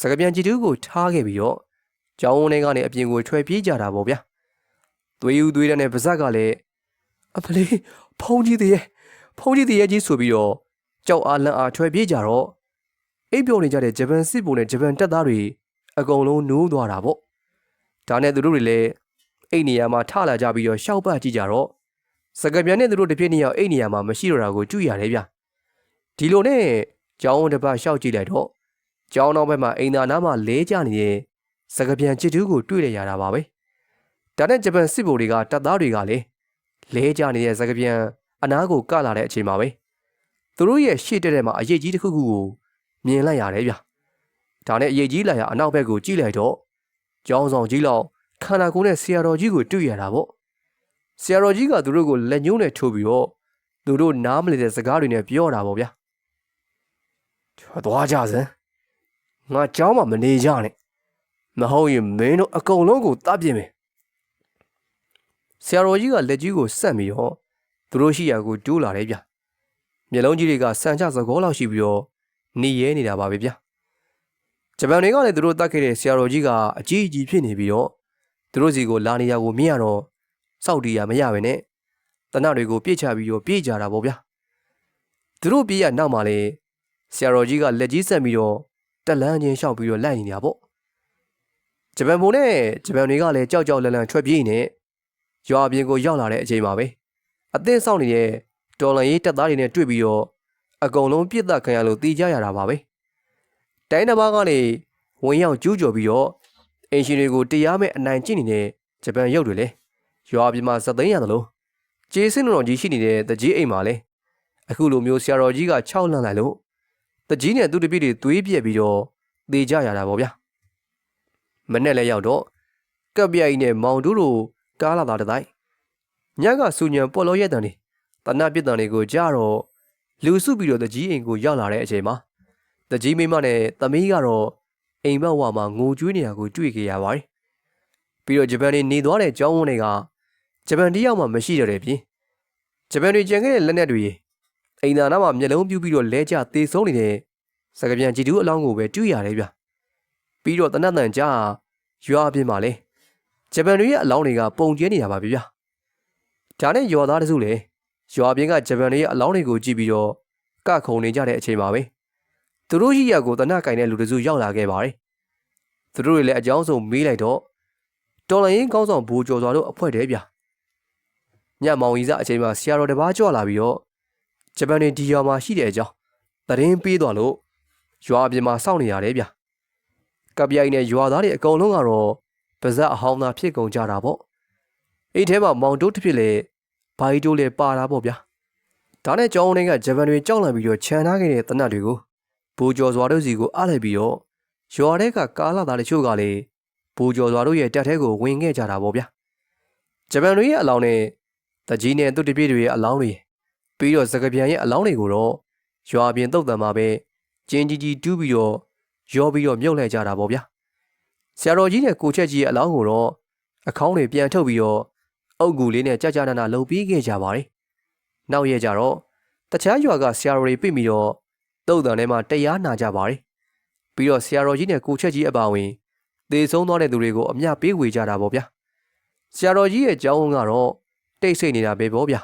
စကပြန်ကြည်တူးကိုထားခဲ့ပြီးတော့ကျောင်းဝန်းထဲကနေအပြင်ကိုထွက်ပြေးကြတာပေါ့ဗျာသွေးယူသွေးတဲ့နဲ့ပါဇက်ကလည်းအဖလေးဖုံးကြီးတည်းရဲ့ဖုံးကြီးတည်းရဲ့ကြီးဆိုပြီးတော့ကြောက်အားလန့်အားထွက်ပြေးကြတော့အိပ်ပျော်နေကြတဲ့ဂျပန်စစ်ဗိုလ်နဲ့ဂျပန်တပ်သားတွေအကုန်လုံးနိုးသွားတာပေါ့ ဒါနဲ့သူတို့တွေလည်းအိတ်နေရာမှာထလာကြပြီးတော့ရှောက်ပတ်ကြည့်ကြတော့စကပြန်နဲ့သူတို့တစ်ပြည့်နှစ်ယောက်အိတ်နေရာမှာမရှိတော့တာကိုကြည့်ရတယ်ဗျဒီလိုနဲ့ကျောင်းတစ်ပတ်ရှောက်ကြည့်လိုက်တော့ကျောင်းနောက်ဘက်မှာအိမ်သာနားမှာလဲကျနေတဲ့စကပြန်ချစ်တူးကိုတွေ့ရရတာပါပဲဒါနဲ့ဂျပန်စစ်ဗိုလ်တွေကတပ်သားတွေကလည်းလဲကျနေတဲ့စကပြန်အနားကိုကလာတဲ့အချိန်မှာပဲသူတို့ရဲ့ရှေ့တက်တဲ့မှာအရေးကြီးတစ်ခုခုကိုမြင်လိုက်ရတယ်ဗျဒါနဲ့အရေးကြီးလာရအနောက်ဘက်ကိုကြည့်လိုက်တော့ ကျောင်းဆောင်ကြီးလောက်ခန္ဓာကိုယ်နဲ့ဆရာတော်ကြီးကိုတွေ့ရတာပေါ့ဆရာတော်ကြီးကသူတို့ကိုလက်ညှိုးနဲ့ထိုးပြီးတော့သူတို့နားမလည်တဲ့စကားတွေနဲ့ပြောတာပေါ့ဗျာထွက်သွားကြစမ်းငါကျောင်းမှာမနေကြနဲ့မဟုတ်ရင်မင်းတို့အကုန်လုံးကိုတပ်ပြင်မယ်ဆရာတော်ကြီးကလက်ကြီးကိုဆက်ပြီးတော့သူတို့ရှိရာကိုတိုးလာတယ်ဗျမျက်လုံးကြီးတွေကဆန်ချစကောလောက်ရှိပြီးတော့နေရဲနေတာပါပဲဗျာ ဂျပန်တွေကလည်းသူတို့တတ်ခဲ့တဲ့ဆရာတော်ကြီးကအကြီးအကြီးဖြစ်နေပြီးတော့သူတို့စီကိုလာနေရကိုမြင်ရတော့စောက်တီးရမရပဲနဲ့တနတွေကိုပြစ်ချပြီးတော့ပြေးကြတာပေါ့ဗျသူတို့ပြေးရနောက်မှလည်းဆရာတော်ကြီးကလက်ကြီးဆက်ပြီးတော့တက်လန်းချင်းရှောက်ပြီးတော့လိုက်နေတာပေါ့ဂျပန်ဘုံနဲ့ဂျပန်တွေကလည်းကြောက်ကြောက်လန့်လန့်ထွက်ပြေးနေရွာပြင်ကိုရောက်လာတဲ့အချိန်မှာပဲအသင်းဆောင်နေတဲ့တော်လန်ရေးတပ်သားတွေနဲ့တွေ့ပြီးတော့အကုန်လုံးပြစ်ဒတ်ခံရလို့တီးကြရတာပါပဲ တိုင်းတစ်ပါးကလည်းဝင်ရောက်ကျူးကျော်ပြီးတော့အင်ရှင်တွေကိုတရားမဲ့အနိုင်ကျင့်နေတဲ့ဂျပန်ရုပ်တွေလည်းရွာပြင်မှာစသိမ်းရတယ်လို့ကျေးစင်းတော်ကြီးရှိနေတဲ့တကြီးအိမ်မှာလည်းအခုလိုမျိုးဆရာတော်ကြီးက6လန့်လိုက်လို့တကြီးနဲ့သူတပည့်တွေသွေးပြက်ပြီးတော့တေကြရတာပေါ့ဗျာမနဲ့လည်းရောက်တော့ကပ်ပြိုင်နဲ့မောင်တို့တို့ကားလာတာတတိုင်းညကစူညံပေါ်လို့ရက်တန်နေတနပြစ်တန်တွေကိုကြားတော့လူစုပြီးတော့တကြီးအိမ်ကိုရောက်လာတဲ့အချိန်မှာ တကြီးမိမနဲ့သမီးကတော့အိမ်ဘက်ဝါမှာငိုကြွေးနေတာကိုတွေ့ကြရပါတယ်ပြီးတော့ဂျပန်နေနေသွားတဲ့ကျောင်းဝန်းတွေကဂျပန်တယောက်မှမရှိတော့တဲ့ပြင်ဂျပန်တွေကြံခဲ့တဲ့လက်နက်တွေအိမ်သာနာမှာမျက်လုံးပြူးပြီးတော့လဲကျသေးဆုံးနေတဲ့စကပြန်ကြည်တူးအလောင်းကိုပဲတွေ့ရတယ်ဗျပြီးတော့တနတ်တန်ကြားရွာအပြင်မှာလေဂျပန်တွေရဲ့အလောင်းတွေကပုံကျဲနေတာပါဗျာဒါနဲ့ရွာသားတစုလေရွာပြင်ကဂျပန်တွေရဲ့အလောင်းတွေကိုကြည့်ပြီးတော့ကခုံနေကြတဲ့အချိန်မှာပဲ သူတို့ရှိရကိုတနတ်ကင်တဲ့လူတစုရောက်လာခဲ့ပါတယ်သူတို့တွေလည်းအကြောင်းစုံမေးလိုက်တော့တော်လရင်ကောင်းဆောင်ဘူကျော်စွာတို့အဖွဲ့တယ်ဗျညမောင်ကြီးစားအချိန်မှာဆရာတော်တပားကြွလာပြီးတော့ဂျပန်တွေဒီရွာမှာရှိတဲ့အကြောင်းသတင်းပေးသွားလို့ရွာအပြင်မှာစောင့်နေရတယ်ဗျကပ်ပြိုင်နဲ့ရွာသားတွေအကုန်လုံးကတော့ပါဇက်အဟောင်းသားဖြစ်ကုန်ကြတာပေါ့အဲ့ထဲမှာမောင်တိုးတစ်ဖြစ်လေဘိုင်တိုးလည်းပါတာပေါ့ဗျာဒါနဲ့ကျောင်းဝင်းကဂျပန်တွေကြောက်လန့်ပြီးတော့ခြံထားခဲ့တဲ့တနတ်တွေကို ဘူကျော်စွာတို့စီကိုအားလိုက်ပြီးတော့ရွာထဲကကားလာသားတချို့ကလည်းဘူကျော်စွာတို့ရဲ့တက်ထဲကိုဝင်ခဲ့ကြတာပေါ့ဗျာဂျပန်တွေရဲ့အလောင်းနဲ့တကြီးနဲ့သူတပြည့်တွေရဲ့အလောင်းတွေပြီးတော့စကပြန်ရဲ့အလောင်းတွေကိုတော့ရွာပြင်တုတ်တံမှာပဲကျင်းကြီးကြီးတူးပြီးတော့ရောပြီးတော့မြုပ်လှည့်ကြတာပေါ့ဗျာဆရာတော်ကြီးနဲ့ကိုချက်ကြီးရဲ့အလောင်းကိုတော့အခေါင်းတွေပြန်ထုတ်ပြီးတော့အုပ်ကူလေးနဲ့ကြာကြာနာနာလှုပ်ပြီးခဲ့ကြပါတယ်နောက်ရက်ကြတော့တခြားရွာကဆရာတော်တွေပြိပြီးတော့ တုတ်တံထဲမှာတရားနာကြပါတယ်ပြီးတော့ဆရာတော်ကြီးနဲ့ကိုချက်ကြီးအပါဝင်သေဆုံးသွားတဲ့သူတွေကိုအမျှပေးဝေကြတာပေါ့ဗျာဆရာတော်ကြီးရဲ့ကြောင်းကတော့တိတ်ဆိတ်နေတာပဲပေါ့ဗျာ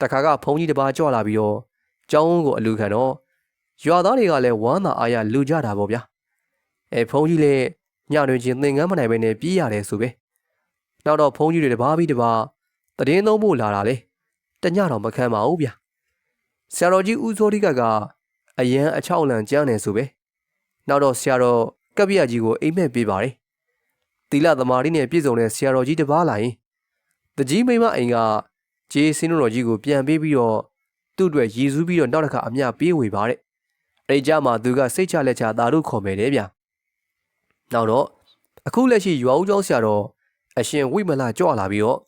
တခါကဖုန်းကြီးတစ်ပါးကြွလာပြီးတော့ကျောင်းကိုအလူခံတော့ရွာသားတွေကလည်းဝမ်းသာအားရလူကြတာပေါ့ဗျာအဲဖုန်းကြီးလည်းညတွင်ချင်းသင်္ကန်းမနိုင်ပဲနဲ့ပြေးရတယ်ဆိုပဲနောက်တော့ဖုန်းကြီးတွေတပါးပြီးတပါးတည်င်းသုံးဖို့လာတာလေတညတော့မခံပါဘူးဗျာဆရာတော်ကြီးဦးစောတိကက အရန်အချောက်လန့်ကြမ်းနေဆိုပဲနောက်တော့ဆရာတော်ကပ္ပိယကြီးကိုအိမ်မက်ပေးပါတယ်သီလသမာဓိနဲ့ပြည့်စုံတဲ့ဆရာတော်ကြီးတပါးလာရင်တကြီးမိမအိမ်ကဂျေးစင်းတော်ကြီးကိုပြန်ပေးပြီးတော့သူ့အတွက်ရည်စူးပြီးတော့နောက်တစ်ခါအမျှပေးဝေပါတဲ့အဲ့ကြမှာသူကစိတ်ချလက်ချသာတို့ခေါ်မယ်တဲ့ဗျနောက်တော့အခုလက်ရှိရွာဦးကျောင်းဆရာတော်အရှင်ဝိမလကြွလာပြီးတော့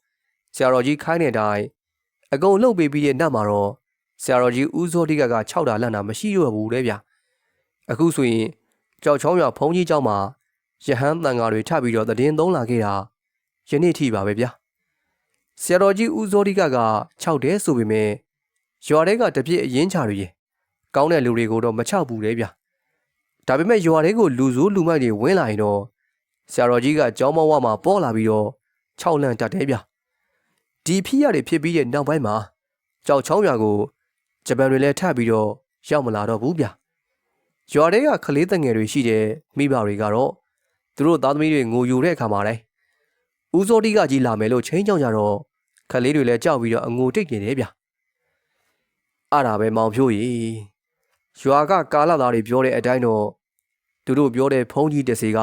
ဆရာတော်ကြီးခိုင်းတဲ့အတိုင်းအကုန်လှုပ်ပေးပြီးတဲ့နောက်မှာတော့ ဆရာတော်ကြီးဦးစောတိကက6တာလန့်တာမရှိရဘူးတဲ့ဗျအခုဆိုရင်ကြောက်ချောင်းရွာဖုံးကြီးကျောင်းမှာရဟန်းတန်ဃာတွေထပြီးတော့တည်င်းသုံးလာခဲ့တာယနေ့ထိပါပဲဗျာဆရာတော်ကြီးဦးစောတိကက6တဲဆိုပေမဲ့ရွာတဲကတပြည့်အရင်ချတွေရေကောင်းတဲ့လူတွေကိုတော့မချဘူးလေဗျဒါပေမဲ့ရွာတဲကိုလူဆိုးလူမိုက်တွေဝင်လာရင်တော့ဆရာတော်ကြီးကကြောင်းမောင်းဝမှာပေါ်လာပြီးတော့6လန့်တက်တယ်ဗျဒီဖြစ်ရတွေဖြစ်ပြီးတဲ့နောက်ပိုင်းမှာကြောက်ချောင်းရွာကို ဂျပန်တွေလည်းထပ်ပြီးတော့ရောက်မလာတော့ဘူးဗျရွာတဲကကလေးတငယ်တွေရှိတဲ့မိဘတွေကတော့သူတို့သားသမီးတွေငိုယိုတဲ့အခါမှာလဲဦးစောတိကကြီးလာမယ်လို့ချင်းကြောင်ကြတော့ခလေးတွေလည်းကြောက်ပြီးတော့အငိုတိတ်နေတယ်ဗျအဲ့ဒါပဲမောင်ဖြိုးကြီးရွာကကာလသားတွေပြောတဲ့အတိုင်းတော့သူတို့ပြောတဲ့ဖုန်းကြီးတစီက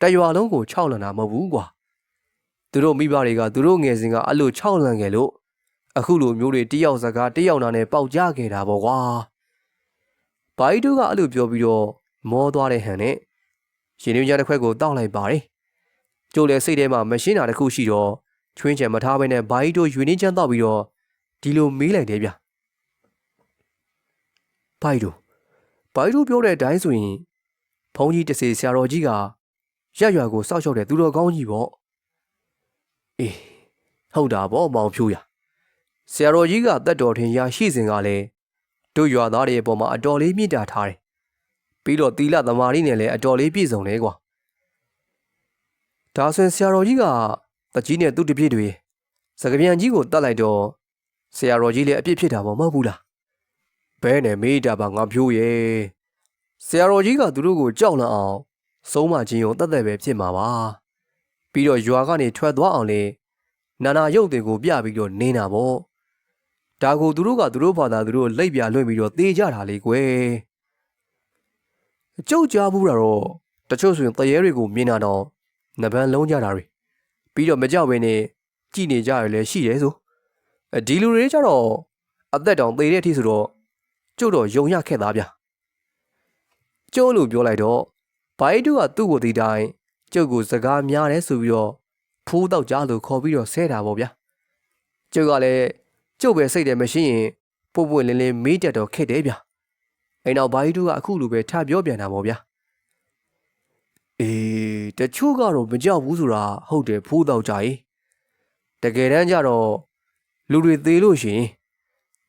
တရွာလုံးကိုခြောက်လန်တာမဟုတ်ဘူးကွာသူတို့မိဘတွေကသူတို့ငယ်စဉ်ကအဲ့လိုခြောက်လန်ခဲ့လို့ အခုလိုမျိုးတွေတယောက်စကားတယောက်နာနဲ့ပေါက်ကြခဲ့တာပေါ့ကွာဘိုင်တူကအဲ့လိုပြောပြီးတော့မောသွားတဲ့ဟန်နဲ့ရင်နှင်းကြတစ်ခွက်ကိုတောက်လိုက်ပါတယ်ကျိုးလေစိတ်ထဲမှာမရှင်းတာတစ်ခုရှိတော့ချွင်းချံမထားဘဲနဲ့ဘိုင်တိုယူနေချမ်းတော့ပြီးတော့ဒီလိုမေးလိုက်တယ်ဗျဘိုင်တိုဘိုင်တိုပြောတဲ့အတိုင်းဆိုရင်ဘုန်းကြီးတစေဆရာတော်ကြီးကရက်ရွာကိုစောက်ရှောက်တဲ့သူတော်ကောင်းကြီးပေါ့အေးဟုတ်တာပေါ့မောင်ဖြူရ ဆရာတော်ကြီးကတက်တော်ထင်ရာရှိစဉ်ကလည်းတို့ရွာသားတွေအပေါ်မှာအတော်လေးမြင့်တာထားတယ်ပြီးတော့သီလသမာဓိနဲ့လည်းအတော်လေးပြည့်စုံတယ်ကွာဒါဆိုရင်ဆရာတော်ကြီးကတကြီးနဲ့သူ့တပြည့်တွေစကပြန်ကြီးကိုတတ်လိုက်တော့ဆရာတော်ကြီးလည်းအပြစ်ဖြစ်တာပေါ့မဟုတ်ဘူးလားဘဲနဲ့မေးတာပါငါဖြိုးရဲ့ဆရာတော်ကြီးကသူတို့ကိုကြောက်လန့်အောင်ဆုံးမခြင်းကိုတတ်တဲ့ပဲဖြစ်မှာပါပြီးတော့ရွာကနေထွက်သွားအောင်လေနာနာရုပ်တွေကိုပြပြီးတော့နင်းတာပေါ့ ဒါကိုသူတို့ကသူတို့ဘာသာသူတို့လိပ်ပြလွင့်ပြီးတော့သေကြတာလေကွယ်အကျုပ်ကြားဘူးတာတော့တချို့ဆိုရင်တရေတွေကိုမြင်တာတော့နဗန်းလုံးကြတာတွေပြီးတော့မကြောက်ဘဲနဲ့ကြည်နေကြရလဲရှိတယ်ဆိုဒီလူတွေကြတော့အသက်တောင်သေတဲ့အထိဆိုတော့ကျုပ်တော့ယုံရခဲ့သားဗျကျုပ်လို့ပြောလိုက်တော့ဘိုင်တူကသူ့ကိုဒီတိုင်းကျုပ်ကိုစကားများတယ်ဆိုပြီးတော့ဖိုးတော့ကြားလို့ခေါ်ပြီးတော့ဆဲတာပေါ့ဗျကျုပ်ကလည်း ကျုပ်ပဲစိတ်တယ်မရှိရင်ပို့ပွင့်လင်းလင်းမေးတတ်တော့ခက်တယ်ဗျအိမ်နောက်ဘိုင်တူကအခုလိုပဲထပြောပြန်တာပေါ့ဗျအေးတချို့ကတော့မကြောက်ဘူးဆိုတာဟုတ်တယ်ဖိုးတော့ကြ ਈ တကယ်တမ်းကျတော့လူတွေသေးလို့ရှိရင်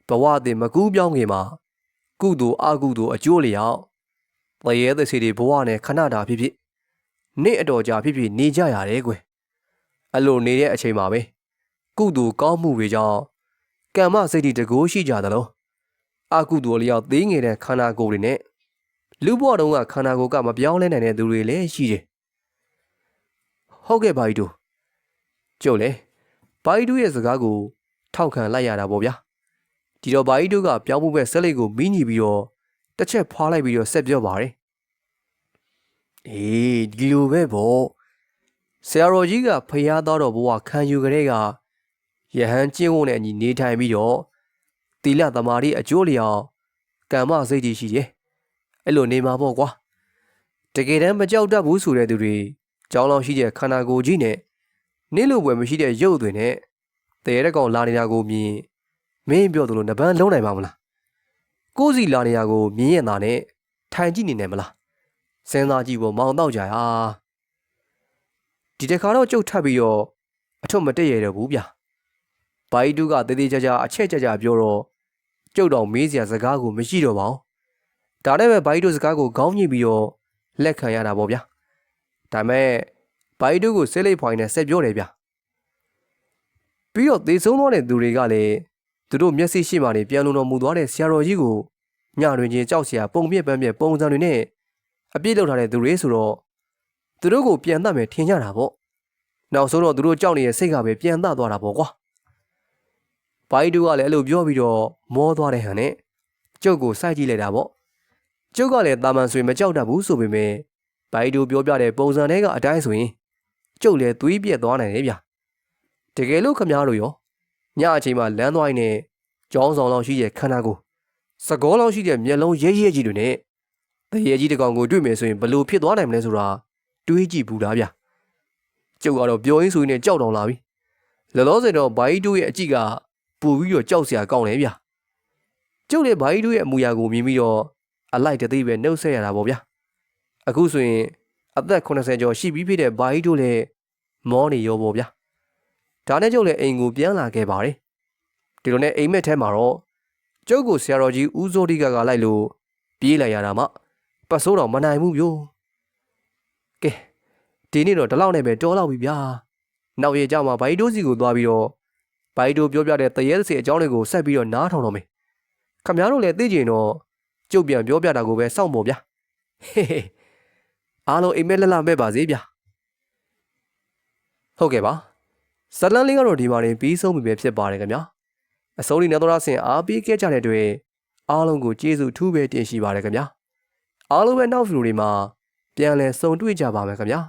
ဘဝအသည်မကူးပြောင်းခင်မှာကုသိုလ်အကုသိုလ်အကျိုးလျောက်တရေသစီတွေဘဝနဲ့ခဏတာဖြစ်ဖြစ်နေ့အတော်ကြာဖြစ်ဖြစ်နေကြရတယ်ကွယ်အဲ့လိုနေတဲ့အချိန်မှာပဲကုသိုလ်ကောင်းမှုတွေကြောင့် ကမ္မစိတ်တွေတကိုးရှိကြသလိုအကုသိုလ်လျောက်သေးငယ်တဲ့ခန္ဓာကိုယ်တွေနဲ့လူဘဝတုန်းကခန္ဓာကိုယ်ကမပြောင်းလဲနိုင်တဲ့သူတွေလည်းရှိတယ်ဟုတ်ကဲ့ပါဤတို့ကျုပ်လေဘာဤတို့ရဲ့စကားကို ထောက်ခံလိုက်ရတာပေါ့ဗျာဒီတော့ဘာဤတို့ကပြောင်းမှုပဲဆက်လက်ကိုမီးညီပြီးတော့တစ်ချက်ဖွာလိုက်ပြီးတော့ဆက်ပြောပါတယ်အေးဒီလိုပဲပေါ့ဆရာတော်ကြီးကဖျားသားတော်ဘဝခံယူကြတဲ့က ယဟန်ကျင့်ဝတ်နဲ့အညီနေထိုင်ပြီးတော့တီလသမာဓိအကျိုးလျောက်ကမ္မစိတ်ကြီးရှိတယ်အဲ့လိုနေမှာပေါ့ကွာတကယ်တမ်းမကြောက်တတ်ဘူးဆိုတဲ့သူတွေကြောင်းလောင်ရှိတဲ့ခန္ဓာကိုယ်ကြီးနဲ့နင်းလိုပွဲမရှိတဲ့ရုပ်တွေနဲ့တရေတဲ့ကောင်လာနေတာကိုမြင်မင်းပြောသလိုနှပန်းလုံးနိုင်ပါမလားကိုယ်စီလာနေတာကိုမြင်ရင်သာနဲ့ထိုင်ကြည့်နေတယ်မလားစဉ်းစားကြည့်ဖို့မောင်တော့ကြဟာဒီတခါတော့ကြုတ်ထပ်ပြီးတော့အထွတ်မတက်ရတော့ဘူးဗျ ဘိုင်တူကတေးသေးချာချာအချက်ချာချာပြောတော့ကျုပ်တော်မေးစရာစကားကိုမရှိတော့ပါဘူးဒါနဲ့ပဲဘိုင်တူစကားကိုခေါင်းညှိပြီးတော့လက်ခံရတာပေါ့ဗျာဒါမဲ့ဘိုင်တူကိုဆဲလိတ်ဖွိုင်းနဲ့ဆက်ပြောတယ်ဗျပြီးတော့သေဆုံးသွားတဲ့သူတွေကလည်းသူတို့မျက်စိရှိမှနေပြန်လုံတော်မူသွားတဲ့ဆရာတော်ကြီးကိုညတွင်ချင်းကြောက်စရာပုံပြက်ပန်းပြက်ပုံစံတွေနဲ့အပြစ်လုပ်ထားတဲ့သူတွေဆိုတော့သူတို့ကိုပြန်တတ်မယ်ထင်ကြတာပေါ့နောက်ဆုံးတော့သူတို့ကြောက်နေတဲ့စိတ်ကပဲပြန်တတ်သွားတာပေါ့ကွာ ဘိုင်တူကလည်းအဲ့လိုပြောပြီးတော့မောသွားတဲ့ဟန်နဲ့ကျုပ်ကိုစိုက်ကြည့်လိုက်တာပေါ့ကျုပ်ကလည်းတာမန်ဆွေမကြောက်တတ်ဘူးဆိုပေမဲ့ဘိုင်တူပြောပြတဲ့ပုံစံတွေကအတိုင်းဆိုရင်ကျုပ်လည်းသွေးပြက်သွားနိုင်တယ်ဗျတကယ်လို့ခမားတို့ရောညအချိန်မှာလမ်းသွားရင်နဲ့ကြောင်းဆောင်လောက်ရှိတဲ့ခန္ဓာကိုယ်စကောလောက်ရှိတဲ့မျက်လုံးရဲရဲကြီးတွေနဲ့တရေကြီးတစ်ကောင်ကိုတွေ့မယ်ဆိုရင်ဘလို့ဖြစ်သွားနိုင်မလဲဆိုတာတွေးကြည့်ဘူးလားဗျကျုပ်ကတော့ပြောရင်းဆိုရင်နဲ့ကြောက်တောင်လာပြီလောလောဆယ်တော့ဘိုင်းတို့ရဲ့အကြည့်က ပူပြီးတော့ကြောက်စရာကောင်းတယ်ဗျကျုပ်လည်းဘိုင်းတို့ရဲ့အမူအရာကိုမြင်ပြီးတော့အလိုက်တသိပဲနှုတ်ဆက်ရတာပေါ့ဗျအခုဆိုရင်အသက်80ကျော်ရှိပြီးဖြစ်တဲ့ဘိုင်းတို့လည်းမောနေရောပေါ့ဗျဒါနဲ့ကျုပ်လည်းအိမ်ကိုပြန်လာခဲ့ပါတယ်ဒီလိုနဲ့အိမ်မက်ထဲမှာတော့ကျုပ်ကိုဆရာတော်ကြီးဦးစိုးတိကကလိုက်လို့ပြေးလိုက်ရတာမှပတ်စိုးတော်မနိုင်ဘူးဗျို့ကဲဒီနေ့တော့ဒီလောက်နဲ့ပဲတော်တော့ပြီဗျာနောက်ရကြမှာဘိုင်တိုးစီကိုသွားပြီးတော့ ဘိုင်တိုးပြောပြတဲ့တရေသစီအကြောင်းတွေကိုဆက်ပြီးတော့နားထောင်တော့မယ်ခမ ्या တို့လည်းသိကြရင်တော့ကျုပ်ပြန်ပြောပြတာကိုပဲစောင့်ဖို့ဗျာဟေးဟေးအားလုံးအိမ်မက်လက်လက်မဲ့ပါစေဗျာဟုတ်ကဲ့ပါဇလန်လေးကတော့ဒီမှာနေပြီးဆုံးပြီပဲဖြစ်ပါတယ်ခင်ဗျာအစိုးရနေတော်ဆင်အားပေးခဲ့ကြတဲ့အတွက်အားလုံးကိုကျေးဇူးထူးပဲတင်ရှိပါတယ်ခင်ဗျာအားလုံးပဲနောက်ဗီဒီယိုတွေမှာပြန်လည်ဆုံတွေ့ကြပါမယ်ခင်ဗျာ